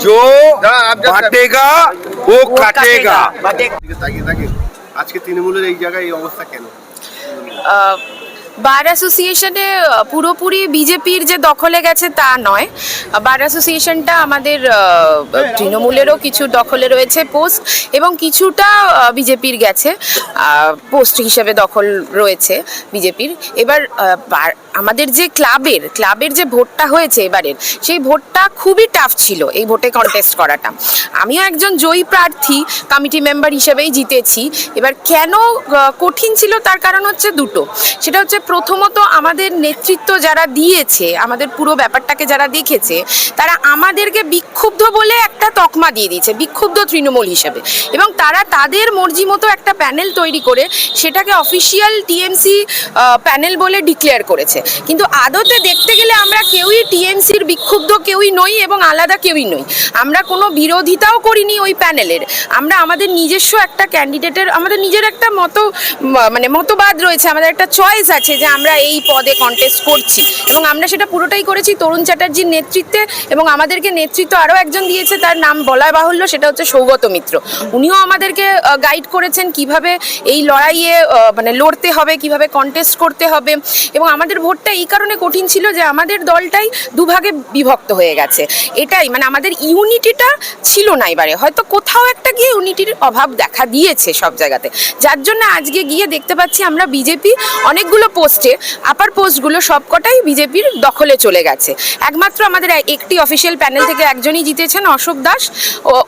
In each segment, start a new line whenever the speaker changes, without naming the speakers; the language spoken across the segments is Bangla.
जो
हाँ, आप जब-
बांटेगा वो काटेगा
দিকে তাকিয়ে তাকিয়ে আজকে তৃণমূলের এই জায়গায় এই অবস্থা কেন
আহ, বার অ্যাসোসিয়েশনে পুরোপুরি বিজেপির যে দখলে গেছে তা নয়। বার অ্যাসোসিয়েশনটা আমাদের তৃণমূলেরও কিছু দখলে রয়েছে পোস্ট এবং কিছুটা বিজেপির গেছে পোস্ট হিসেবে দখল রয়েছে বিজেপির। এবার আমাদের যে ক্লাবের ক্লাবের যে ভোটটা হয়েছে এবারের, সেই ভোটটা খুবই টাফ ছিল এই ভোটে কন্টেস্ট করাটা। আমিও একজন জয়ী প্রার্থী কমিটি মেম্বার হিসেবেই জিতেছি। এবার কেন কঠিন ছিল তার কারণ হচ্ছে দুটো। সেটা হচ্ছে প্রথমত আমাদের নেতৃত্ব যারা দিয়েছে, আমাদের পুরো ব্যাপারটাকে যারা দেখেছে, তারা আমাদেরকে বিক্ষুব্ধ বলে একটা তকমা দিয়ে দিয়েছে, বিক্ষুব্ধ তৃণমূল হিসেবে। এবং তারা তাদের মর্জি মতো একটা প্যানেল তৈরি করে সেটাকে অফিসিয়াল টিএমসি প্যানেল বলে ডিক্লেয়ার করেছে। কিন্তু আদতে দেখতে গেলে আমরা কেউই টিএমসির বিক্ষুব্ধ কেউই নই এবং আলাদা কেউই নই। আমরা কোনো বিরোধিতাও করিনি ওই প্যানেলের। আমরা আমাদের নিজস্ব একটা ক্যান্ডিডেটের আমাদের নিজের একটা মত মানে মতবাদ রয়েছে, আমাদের একটা চয়েস আছে যে আমরা এই পদে কন্টেস্ট করছি। এবং আমরা সেটা পুরোটাই করেছি তরুণ চ্যাটার্জির নেতৃত্বে এবং আমাদেরকে নেতৃত্ব আরও একজন দিয়েছে, তার নাম বলা বাহুল্য, সেটা হচ্ছে সৌগত মিত্র। উনিও আমাদেরকে গাইড করেছেন কীভাবে এই লড়াইয়ে মানে লড়তে হবে, কীভাবে কন্টেস্ট করতে হবে। এবং আমাদের ভোটটা এই কারণে কঠিন ছিল যে আমাদের দলটাই দুভাগে বিভক্ত হয়ে গেছে। এটাই মানে আমাদের ইউনিটিটা ছিল না এবারে। হয়তো কোথাও একটা গিয়ে ইউনিটির অভাব দেখা দিয়েছে সব জায়গাতে। যার জন্য আজকে গিয়ে দেখতে পাচ্ছি আমরা বিজেপি অনেকগুলো পোস্টে আপার পোস্টগুলো সবকটাই বিজেপির দখলে চলে গেছে। একমাত্র আমাদের একটি অফিসিয়াল প্যানেল থেকে একজনই জিতেছেন অশোক দাস।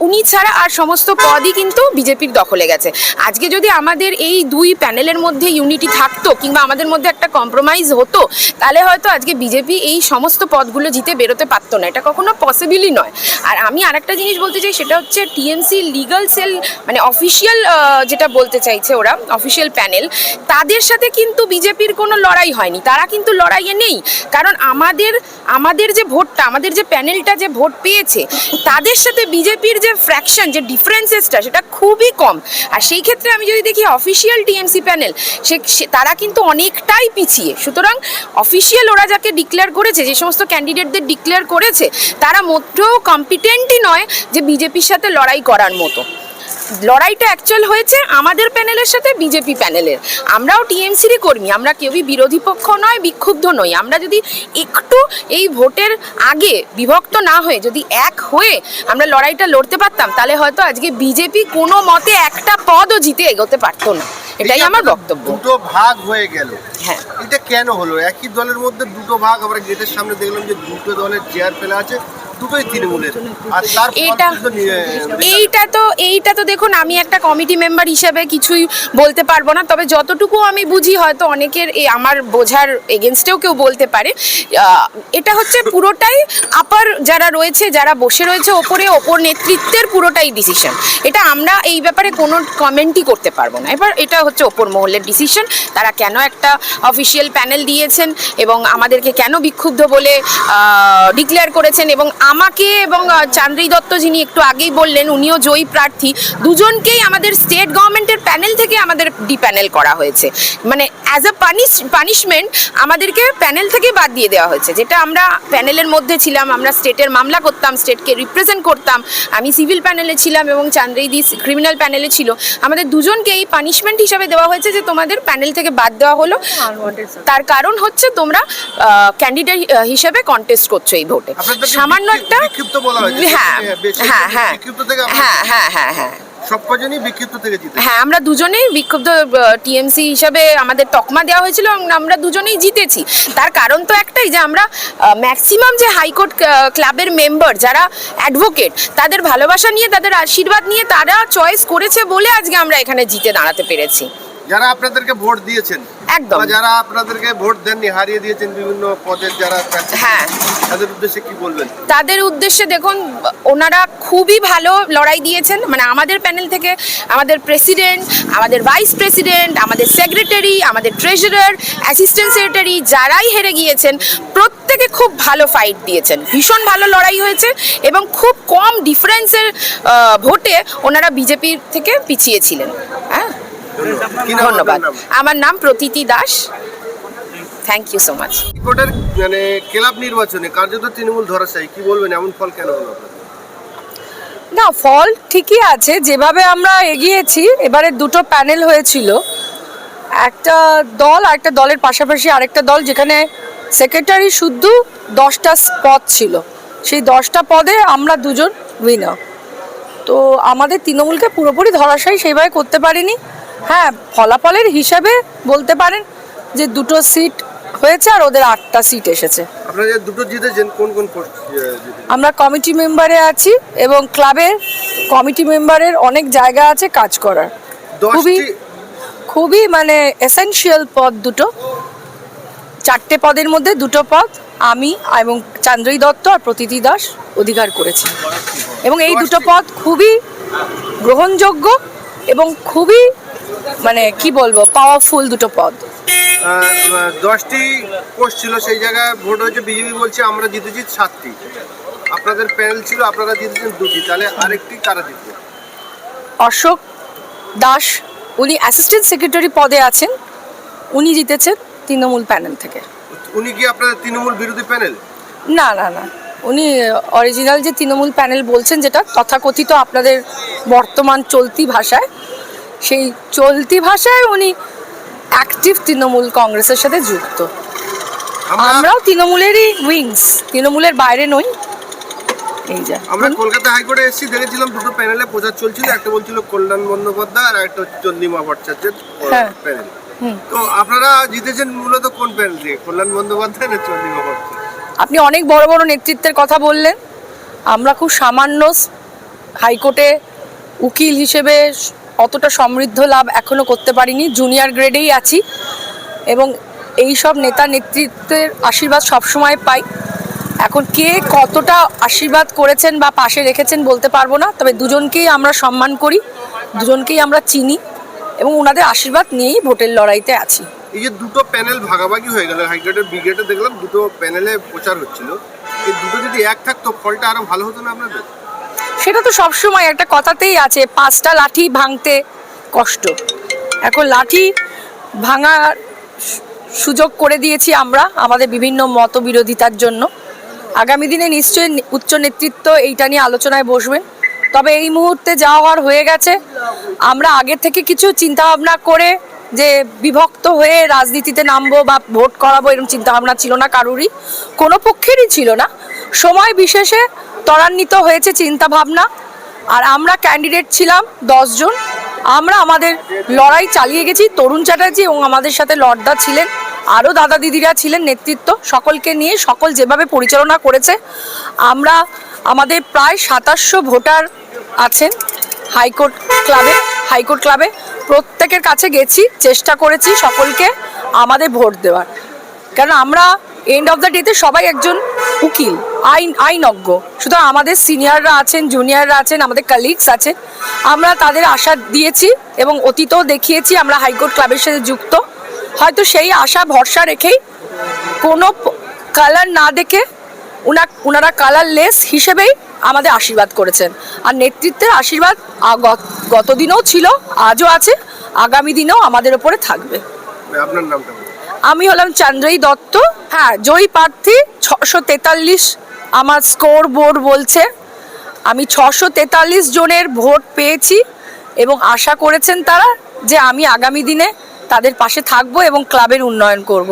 উনি ছাড়া আর সমস্ত পদই কিন্তু বিজেপির দখলে গেছে। আজকে যদি আমাদের এই দুই প্যানেলের মধ্যে ইউনিটি থাকতো কিংবা আমাদের মধ্যে একটা কম্প্রোমাইজ হতো, তাহলে হয়তো আজকে বিজেপি এই সমস্ত পদগুলো জিতে বেরোতে পারতো না। এটা কখনো পসিবলই নয়। আর আমি আরেকটা জিনিস বলতে চাই, সেটা হচ্ছে টিএমসি লিগাল সেল মানে অফিসিয়াল যেটা বলতে চাইছে ওরা অফিসিয়াল প্যানেল তাদের সাথে কিন্তু বিজেপির কোনো লড়াই হয়নি। তারা কিন্তু লড়াইয়ে নেই। কারণ আমাদের আমাদের যে ভোটটা, আমাদের যে প্যানেলটা যে ভোট পেয়েছে, তাদের সাথে বিজেপির যে ফ্র্যাকশন যে ডিফারেন্সেসটা সেটা খুবই কম। আর সেই ক্ষেত্রে আমি যদি দেখি অফিসিয়াল টিএমসি প্যানেল সে তারা কিন্তু অনেকটাই পিছিয়ে। সুতরাং অফিসিয়াল ওরা যাকে ডিক্লেয়ার করেছে, যে সমস্ত ক্যান্ডিডেটদের ডিক্লেয়ার করেছে, তারা মোটেও কম্পিটেন্টই নয় যে বিজেপির সাথে লড়াই করার মতো। লড়াইটা অ্যাকচুয়াল হয়েছে আমাদের প্যানেলের সাথে বিজেপি প্যানেলের আমরাও টিএমসিরই কর্মী আমরা কেউই বিরোধী পক্ষ নয় বিক্ষুব্ধ নই। আমরা যদি একটু এই ভোটের আগে বিভক্ত না হয়ে যদি এক হয়ে আমরা লড়াইটা লড়তে পারতাম তাহলে হয়তো আজকে বিজেপি কোনো মতে একটা পদও জিতে এগোতে পারতো না। এটাই আমার বক্তব্য।
দুটো ভাগ হয়ে গেল।
হ্যাঁ।
এটা কেন হলো? একই দলের মধ্যে দুটো ভাগ আমরা গেটের সামনে দেখলাম যে দুটো দলের চেয়ার ফেলা আছে। দুটোই তৃণমূলের। আর তার
এটা এইটা তো এইটা তো দেখুন আমি একটা কমিটি মেম্বার হিসেবে কিছুই বলতে পারব না তবে যতটুকু আমি বুঝি হয়তো অনেকের এই আমার বোঝার এগেনস্টেও কেউ বলতে পারে। এটা হচ্ছে পুরোটাই আপার যারা রয়েছে যারা বসে রয়েছে ওপরে ওপর নেতৃত্বের পুরোটাই ডিসিশন এটা আমরা এই ব্যাপারে কোনো কমেন্টই করতে পারব না। এবার এটা হচ্ছে ওপর মহলের ডিসিশন তারা কেন একটা অফিসিয়াল প্যানেল দিয়েছেন এবং আমাদেরকে কেন বিক্ষুব্ধ বলে ডিক্লেয়ার করেছেন এবং আমাকে এবং চান্দ্রী দত্ত যিনি একটু আগেই বললেন উনিও জয়ী প্রার্থী দুজনকেই আমাদের স্টেট গভর্নমেন্টের প্যানেল থেকে আমাদের ডি প্যানেল করা হয়েছে। মানে অ্যাজ আ পানিশ পানিশমেন্ট আমাদেরকে প্যানেল থেকে বাদ দিয়ে দেওয়া হয়েছে। যেটা আমরা প্যানেলের মধ্যে ছিলাম আমরা স্টেটের মামলা করতাম স্টেটকে রিপ্রেজেন্ট করতাম আমি সিভিল প্যানেলে ছিলাম এবং চান্দ্রীদি ক্রিমিনাল প্যানেলে ছিল। আমাদের দুজনকে এই পানিশমেন্ট হিসাবে দেওয়া হয়েছে যে তোমাদের প্যানেল থেকে বাদ দেওয়া হলো। তার কারণ হচ্ছে তোমরা ক্যান্ডিডেট হিসেবে কন্টেস্ট করছ এই ভোটে সামান্য একটা
হয়েছে।
হ্যাঁ হ্যাঁ হ্যাঁ। হ্যাঁ হ্যাঁ হ্যাঁ হ্যাঁ।
বিক্ষিপ্ত থেকে জিতে
হ্যাঁ আমরা দুজনেই বিক্ষুব্ধ টিএমসি হিসাবে আমাদের তকমা দেওয়া হয়েছিল এবং আমরা দুজনেই জিতেছি। তার কারণ তো একটাই যে আমরা ম্যাক্সিমাম যে হাইকোর্ট ক্লাবের মেম্বার যারা অ্যাডভোকেট তাদের ভালোবাসা নিয়ে তাদের আশীর্বাদ নিয়ে তারা চয়েস করেছে বলে আজকে আমরা এখানে জিতে দাঁড়াতে পেরেছি।
যারা আপনাদেরকে ভোট দিয়েছেন
একদম।
যারা আপনাদেরকে ভোট দেননি হারিয়ে দিয়েছেন বিভিন্ন পদের যারা
হ্যাঁ।
তাদের উদ্দেশ্যে কি বলবেন
তাদের উদ্দেশ্যে দেখুন ওনারা খুবই ভালো লড়াই দিয়েছেন মানে আমাদের প্যানেল থেকে আমাদের প্রেসিডেন্ট আমাদের ভাইস প্রেসিডেন্ট আমাদের সেক্রেটারি আমাদের ট্রেজারার অ্যাসিস্ট্যান্ট সেক্রেটারি যারাই হেরে গিয়েছেন প্রত্যেকে খুব ভালো ফাইট দিয়েছেন ভীষণ ভালো লড়াই হয়েছে এবং খুব কম ডিফারেন্সের ভোটে ওনারা বিজেপির থেকে পিছিয়ে ছিলেন
কি নাম
ধন্যবাদ। আমার নাম Pratiti Das. Thank you so
much মানে ক্লাব নির্বাচনে কার্যত তৃণমূল ধরাশায়ী কি বলবেন? এমন ফল কেন হলো
না ফল ঠিকই আছে। যেভাবে আমরা এগিয়েছি এবারে দুটো প্যানেল হয়েছিল। একটা দল আর একটা দলের পাশাপাশি আরেকটা দল যেখানে সেক্রেটারি শুদ্ধ দশটা পদ ছিল। সেই দশটা পদে আমরা দুজন উইনার তো আমাদের তৃণমূলকে পুরোপুরি ধরাশায়ী সেইভাবে করতে পারিনি। হ্যাঁ ফলাফলের হিসাবে বলতে পারেন যে দুটো সিট হয়েছে আর ওদের আটটা সিট এসেছে।
আপনারা দুটো জিতেছেন কোন কোন পোস্ট
আমরা কমিটি মেম্বারে আছি এবং ক্লাবের কমিটি মেম্বারের অনেক জায়গা আছে কাজ করার। খুবই খুবই মানে এসেনশিয়াল পদ দুটো। চারটে পদের মধ্যে দুটো পদ আমি এবং চান্দ্রী দত্ত আর প্রতীতি দাস অধিকার করেছি। এবং এই দুটো পদ খুবই গ্রহণযোগ্য এবং খুবই মানে কি বলব পাওয়ারফুল দুটো পদ।
দশটি পোস্ট ছিল সেই জায়গায়। ভোট হয়েছে বিজেপি বলছে আমরা জিতেছি সাতটি। আপনাদের প্যানেল ছিল আপনারা জিতেছেন দুটি। তাহলে আরেকটি কারা জিতবে?
অশোক দাস উনি অ্যাসিস্ট্যান্ট সেক্রেটারি পদে আছেন। উনি জিতেছেন তৃণমূল প্যানেল থেকে।
উনি কি আপনাদের তৃণমূল বিরোধী প্যানেল
না না না। উনি অরিজিনাল যে তৃণমূল প্যানেল বলছেন যেটা তথাকথিত আপনাদের বর্তমান চলতি ভাষায় সেই চলতি ভাষায় উনি অ্যাক্টিভ তৃণমূল কংগ্রেসের সাথে যুক্ত। আমরাও তৃণমূলেরই উইংস তৃণমূলের বাইরে নই।
আমরা কলকাতা হাইকোর্টে এসেছি দেখেছিলাম দুটো প্যানেলে প্রচার চলছিল একটা বলছিল কল্যাণ বন্দ্যোপাধ্যায় আর একটা চন্দ্রিমা ভট্টাচার্যের
হ্যাঁ।
প্যানেল। তো আপনারা জিতেছেন মূলত কোন প্যানেল থেকে কল্যাণ বন্দ্যোপাধ্যায় না চন্দ্রিমা ভট্টাচার্য?
আপনি অনেক বড় বড় নেতৃত্বের কথা বললেন। আমরা খুব সামান্য হাইকোর্টে উকিল হিসেবে অতটা সমৃদ্ধ লাভ এখনও করতে পারিনি। জুনিয়র গ্রেডেই আছি এবং এই সব নেতা নেতৃত্বের আশীর্বাদ সবসময় পাই। এখন কে কতটা আশীর্বাদ করেছেন বা পাশে রেখেছেন বলতে পারব না, তবে দুজনকেই আমরা সম্মান করি, দুজনকেই আমরা চিনি এবং ওনাদের আশীর্বাদ নিয়েই ভোটের লড়াইতে আছি।
এই যে দুটো প্যানেল ভাগাভাগি হয়ে গেল হাইকোর্টের ব্রিগেডে দেখলাম দুটো প্যানেলে প্রচার হচ্ছিল। এই দুটো যদি এক থাকতো, ফলটা আরও ভালো হতো না আপনাদের?
সেটা তো সবসময় একটা কথাতেই আছে, পাঁচটা লাঠি ভাঙতে কষ্ট। এখন লাঠি ভাঙার সুযোগ করে দিয়েছি আমরা, আমাদের বিভিন্ন মতবিরোধিতার জন্য। আগামী দিনে নিশ্চয়ই উচ্চ নেতৃত্ব এইটা নিয়ে আলোচনায় বসবেন। তবে এই মুহূর্তে যা হওয়ার হয়ে গেছে, আমরা আগে থেকে কিছু চিন্তা ভাবনা করে যে বিভক্ত হয়ে রাজনীতিতে নামবো বা ভোট করাবো এরকম চিন্তা ভাবনা ছিল না কারুরই, কোনো পক্ষেরই ছিল না। সময় বিশেষে ত্বরান্বিত হয়েছে চিন্তা ভাবনা আর আমরা ক্যান্ডিডেট ছিলাম দশজন আমরা আমাদের লড়াই চালিয়ে গেছি। তরুণ চ্যাটার্জি এবং আমাদের সাথে লর্দা ছিলেন। আরও দাদা দিদিরা ছিলেন নেতৃত্ব। সকলকে নিয়ে সকল যেভাবে পরিচালনা করেছে, আমরা আমাদের প্রায় সাতাশশো ভোটার আছেন হাইকোর্ট ক্লাবে হাইকোর্ট ক্লাবে। প্রত্যেকের কাছে গেছি, চেষ্টা করেছি সকলকে আমাদের ভোট দেওয়ার। কারণ আমরা এন্ড অফ দ্য ডেতে সবাই একজন উকিল, আইন, আইনজ্ঞ। সুতরাং আমাদের সিনিয়ররা আছেন জুনিয়ররা আছেন, আমাদের কালিগস আছেন। আমরা তাদের আশা দিয়েছি এবং অতীতও দেখিয়েছি, আমরা হাইকোর্ট ক্লাবের সাথে যুক্ত। হয়তো সেই আশা, ভরসা রেখেই কোনো কালার না দেখে উনা ওনারা কালারলেস হিসেবেই আমাদের আশীর্বাদ করেছেন। আর নেতৃত্বের আশীর্বাদ গতদিনেও ছিল, আজও আছে, আগামী দিনেও আমাদের ওপরে থাকবে।
আপনার নামটা।
আমি হলাম চান্দ্রী দত্ত। হ্যাঁ জয়ী প্রার্থী ছশো তেতাল্লিশ। আমার স্কোর বোর্ড বলছে, আমি ছশো তেতাল্লিশ জনের ভোট পেয়েছি এবং আশা করেছেন তারা যে আমি আগামী দিনে তাদের পাশে থাকব এবং ক্লাবের উন্নয়ন করব।